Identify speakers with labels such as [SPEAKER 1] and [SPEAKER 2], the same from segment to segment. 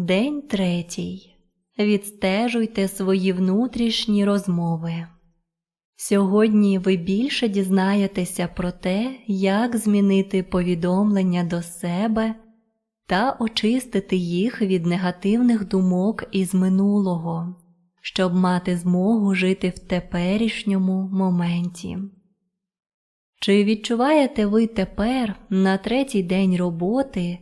[SPEAKER 1] День третій. Відстежуйте свої внутрішні розмови. Сьогодні ви більше дізнаєтеся про те, як змінити повідомлення до себе та очистити їх від негативних думок із минулого, щоб мати змогу жити в теперішньому моменті. Чи відчуваєте ви тепер, на третій день роботи,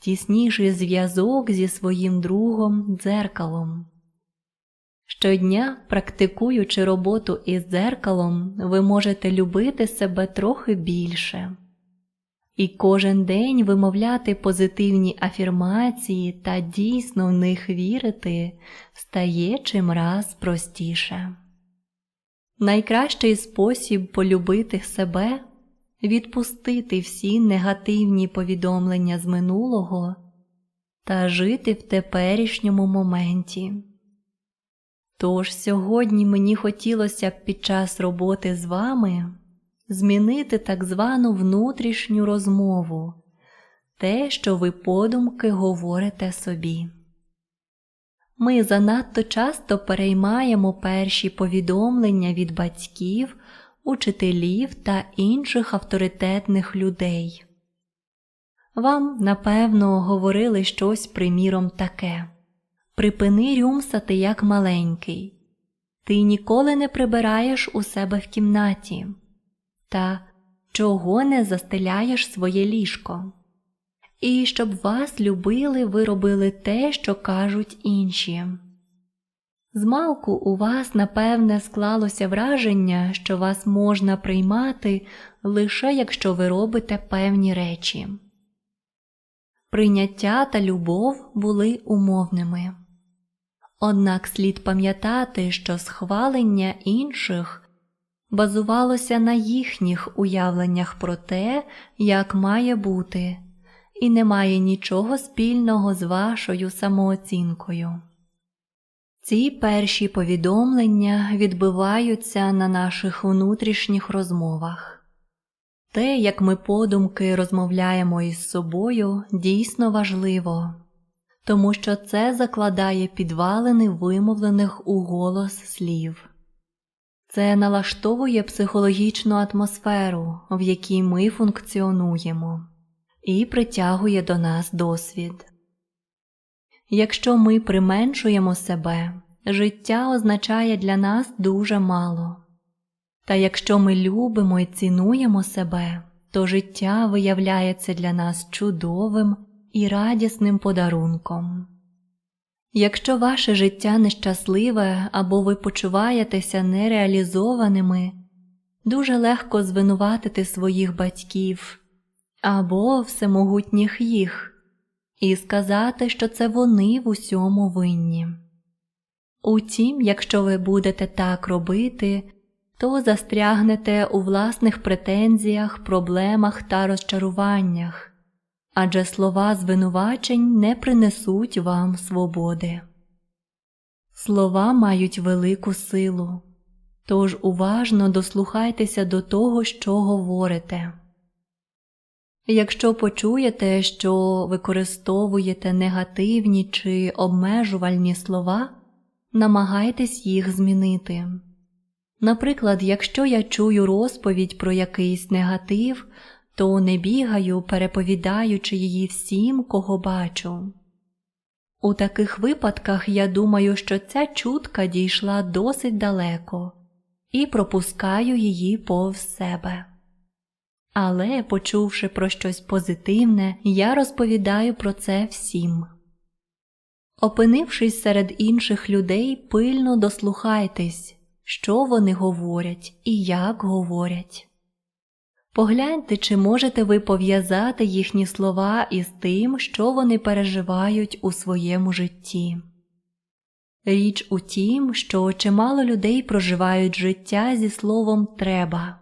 [SPEAKER 1] тісніший зв'язок зі своїм другом дзеркалом? Щодня, практикуючи роботу із дзеркалом, ви можете любити себе трохи більше. І кожен день вимовляти позитивні афірмації та дійсно в них вірити стає чимраз простіше. Найкращий спосіб полюбити себе відпустити всі негативні повідомлення з минулого та жити в теперішньому моменті. Тож сьогодні мені хотілося б під час роботи з вами змінити так звану внутрішню розмову, те, що ви подумки говорите собі. Ми занадто часто переймаємо перші повідомлення від батьків, учителів та інших авторитетних людей. Вам, напевно, говорили щось приміром таке Припини рюмсати як маленький. Ти ніколи не прибираєш у себе в кімнаті. Та чого не застеляєш своє ліжко? І щоб вас любили, ви робили те, що кажуть інші. Змалку у вас, напевне, склалося враження, що вас можна приймати лише якщо ви робите певні речі. Прийняття та любов були умовними. Однак слід пам'ятати, що схвалення інших базувалося на їхніх уявленнях про те, як має бути, і не має нічого спільного з вашою самооцінкою. Ці перші повідомлення відбиваються на наших внутрішніх розмовах. Те, як ми подумки розмовляємо із собою, дійсно важливо, тому що це закладає підвалини вимовлених у голос слів. Це налаштовує психологічну атмосферу, в якій ми функціонуємо, і притягує до нас досвід. Якщо ми применшуємо себе, життя означає для нас дуже мало. Та якщо ми любимо і цінуємо себе, то життя виявляється для нас чудовим і радісним подарунком. Якщо ваше життя нещасливе або ви почуваєтеся нереалізованими, дуже легко звинуватити своїх батьків або всемогутніх їх і сказати, що це вони в усьому винні. Утім, якщо ви будете так робити, то застрягнете у власних претензіях, проблемах та розчаруваннях, адже слова звинувачень не принесуть вам свободи. Слова мають велику силу, тож уважно дослухайтеся до того, що говорите. Якщо почуєте, що використовуєте негативні чи обмежувальні слова, намагайтесь їх змінити. Наприклад, якщо я чую розповідь про якийсь негатив, то не бігаю, переповідаючи її всім, кого бачу. У таких випадках я думаю, що ця чутка дійшла досить далеко і пропускаю її повз себе. Але, почувши про щось позитивне, я розповідаю про це всім. Опинившись серед інших людей, пильно дослухайтесь, що вони говорять і як говорять. Погляньте, чи можете ви пов'язати їхні слова із тим, що вони переживають у своєму житті. Річ у тім, що чимало людей проживають життя зі словом треба.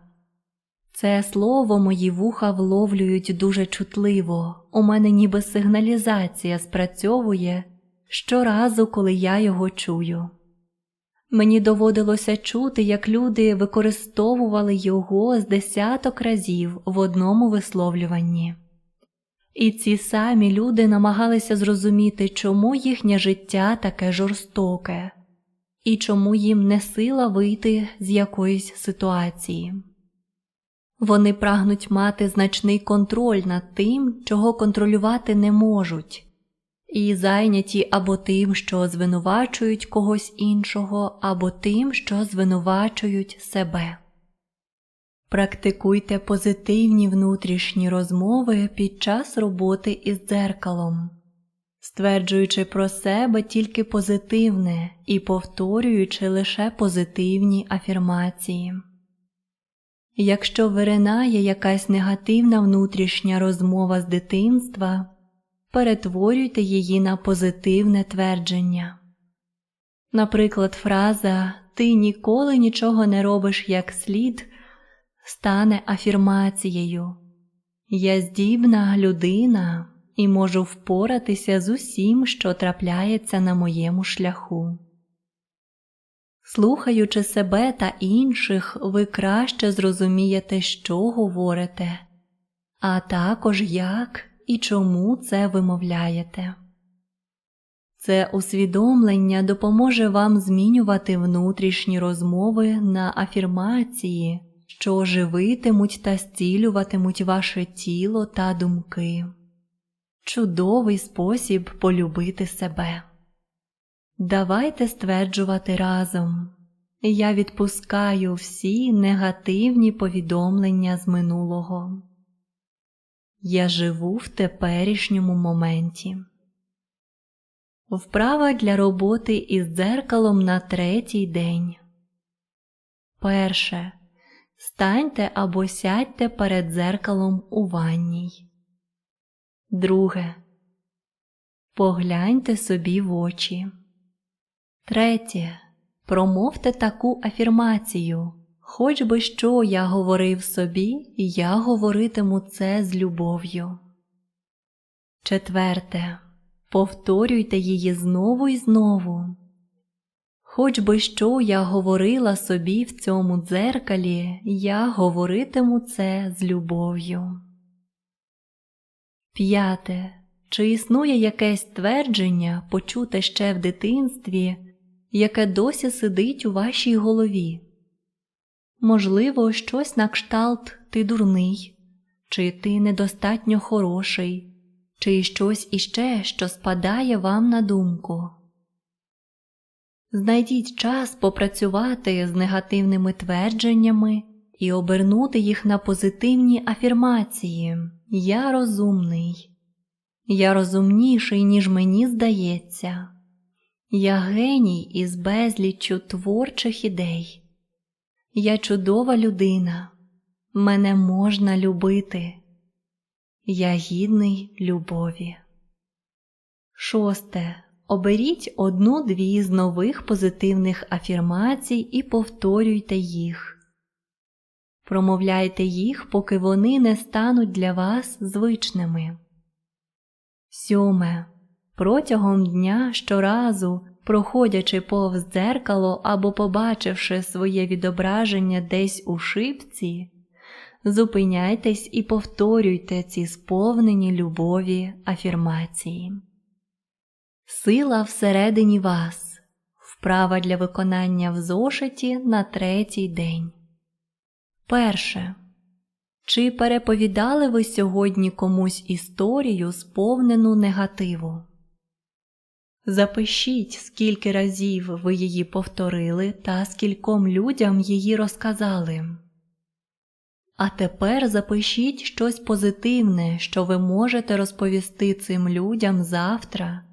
[SPEAKER 1] Це слово мої вуха вловлюють дуже чутливо, у мене ніби сигналізація спрацьовує щоразу, коли я його чую. Мені доводилося чути, як люди використовували його з десяток разів в одному висловлюванні. І ці самі люди намагалися зрозуміти, чому їхнє життя таке жорстоке, і чому їм не сила вийти з якоїсь ситуації. Вони прагнуть мати значний контроль над тим, чого контролювати не можуть, і зайняті або тим, що звинувачують когось іншого, або тим, що звинувачують себе. Практикуйте позитивні внутрішні розмови під час роботи із дзеркалом, стверджуючи про себе тільки позитивне і повторюючи лише позитивні афірмації. Якщо виринає якась негативна внутрішня розмова з дитинства, перетворюйте її на позитивне твердження. Наприклад, фраза Ти ніколи нічого не робиш як слід стане афірмацією Я здібна людина і можу впоратися з усім, що трапляється на моєму шляху. Слухаючи себе та інших, ви краще зрозумієте, що говорите, а також як і чому це вимовляєте. Це усвідомлення допоможе вам змінювати внутрішні розмови на афірмації, що оживитимуть та зцілюватимуть ваше тіло та думки. Чудовий спосіб полюбити себе. Давайте стверджувати разом. Я відпускаю всі негативні повідомлення з минулого. Я живу в теперішньому моменті. Вправа для роботи із дзеркалом на третій день. Перше. Станьте або сядьте перед дзеркалом у ванній. Друге. Погляньте собі в очі. Третє. Промовте таку афірмацію. Хоч би що я говорив собі, я говоритиму це з любов'ю. Четверте. Повторюйте її знову і знову. Хоч би що я говорила собі в цьому дзеркалі, я говоритиму це з любов'ю. П'яте. Чи існує якесь твердження, почуте ще в дитинстві, яке досі сидить у вашій голові? Можливо, щось на кшталт ти дурний, чи ти недостатньо хороший, чи щось іще, що спадає вам на думку. Знайдіть час попрацювати з негативними твердженнями і обернути їх на позитивні афірмації Я розумний, я розумніший, ніж мені здається, я геній із безліччю творчих ідей. Я чудова людина, мене можна любити. Я гідний любові. Шосте. Оберіть одну-дві з нових позитивних афірмацій і повторюйте їх. Промовляйте їх, поки вони не стануть для вас звичними. Сьоме. Протягом дня щоразу, проходячи повз дзеркало або побачивши своє відображення десь у шипці, зупиняйтесь і повторюйте ці сповнені любові афірмації. Сила всередині вас. Вправа для виконання в зошиті на третій день. Перше. Чи переповідали ви сьогодні комусь історію, сповнену негативу? Запишіть, скільки разів ви її повторили та скільком людям її розказали. А тепер запишіть щось позитивне, що ви можете розповісти цим людям завтра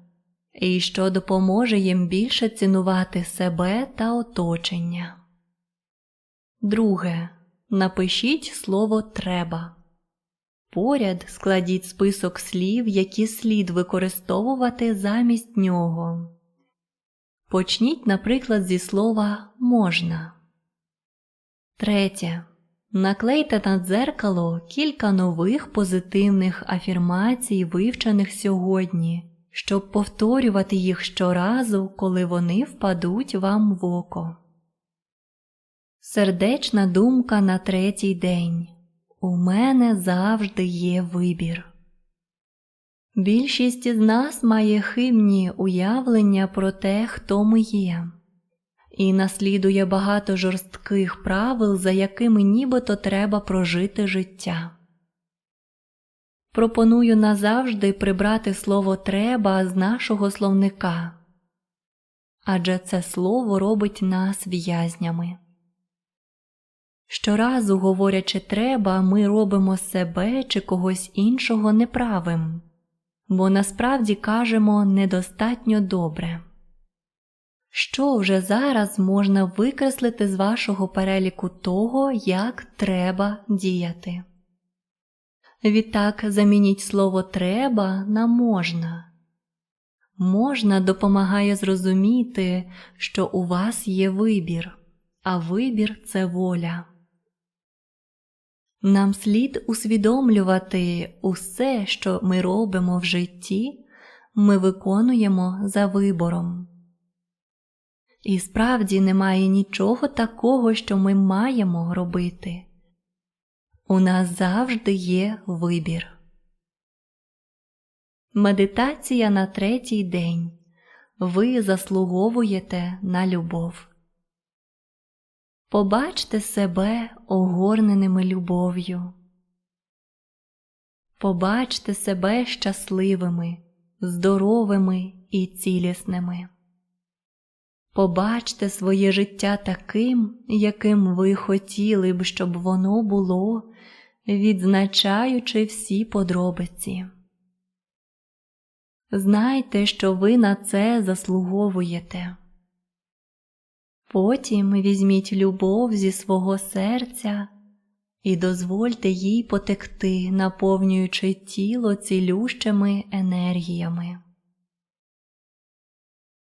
[SPEAKER 1] і що допоможе їм більше цінувати себе та оточення. Друге. Напишіть слово треба. Поряд складіть список слів, які слід використовувати замість нього. Почніть, наприклад, зі слова можна. Третє. Наклейте на дзеркало кілька нових позитивних афірмацій, вивчених сьогодні, щоб повторювати їх щоразу, коли вони впадуть вам в око. Сердечна думка на третій день. У мене завжди є вибір. Більшість із нас має хибні уявлення про те, хто ми є, і наслідує багато жорстких правил, за якими нібито треба прожити життя. Пропоную назавжди прибрати слово треба з нашого словника, адже це слово робить нас в'язнями. Щоразу, говорячи треба, ми робимо себе чи когось іншого неправим, бо насправді кажемо недостатньо добре. Що вже зараз можна викреслити з вашого переліку того, як треба діяти? Відтак замініть слово треба на можна. Можна допомагає зрозуміти, що у вас є вибір, а вибір це воля. Нам слід усвідомлювати усе, що ми робимо в житті, ми виконуємо за вибором. І справді немає нічого такого, що ми маємо робити. У нас завжди є вибір. Медитація на третій день. Ви заслуговуєте на любов. Побачте себе огорненими любов'ю. Побачте себе щасливими, здоровими і цілісними. Побачте своє життя таким, яким ви хотіли б, щоб воно було, відзначаючи всі подробиці. Знайте, що ви на це заслуговуєте. Потім візьміть любов зі свого серця і дозвольте їй потекти, наповнюючи тіло цілющими енергіями.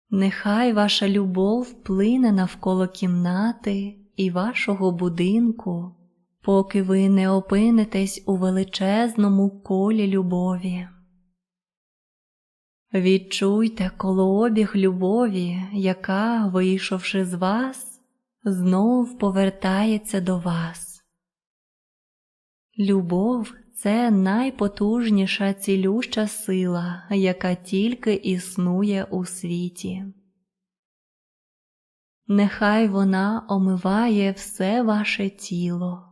[SPEAKER 1] Нехай ваша любов вплине навколо кімнати і вашого будинку, поки ви не опинитесь у величезному колі любові. Відчуйте колообіг любові, яка, вийшовши з вас, знов повертається до вас. Любов це найпотужніша цілюща сила, яка тільки існує у світі. Нехай вона омиває все ваше тіло.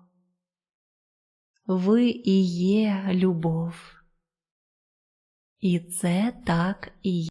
[SPEAKER 1] Ви і є любов. І це так і є.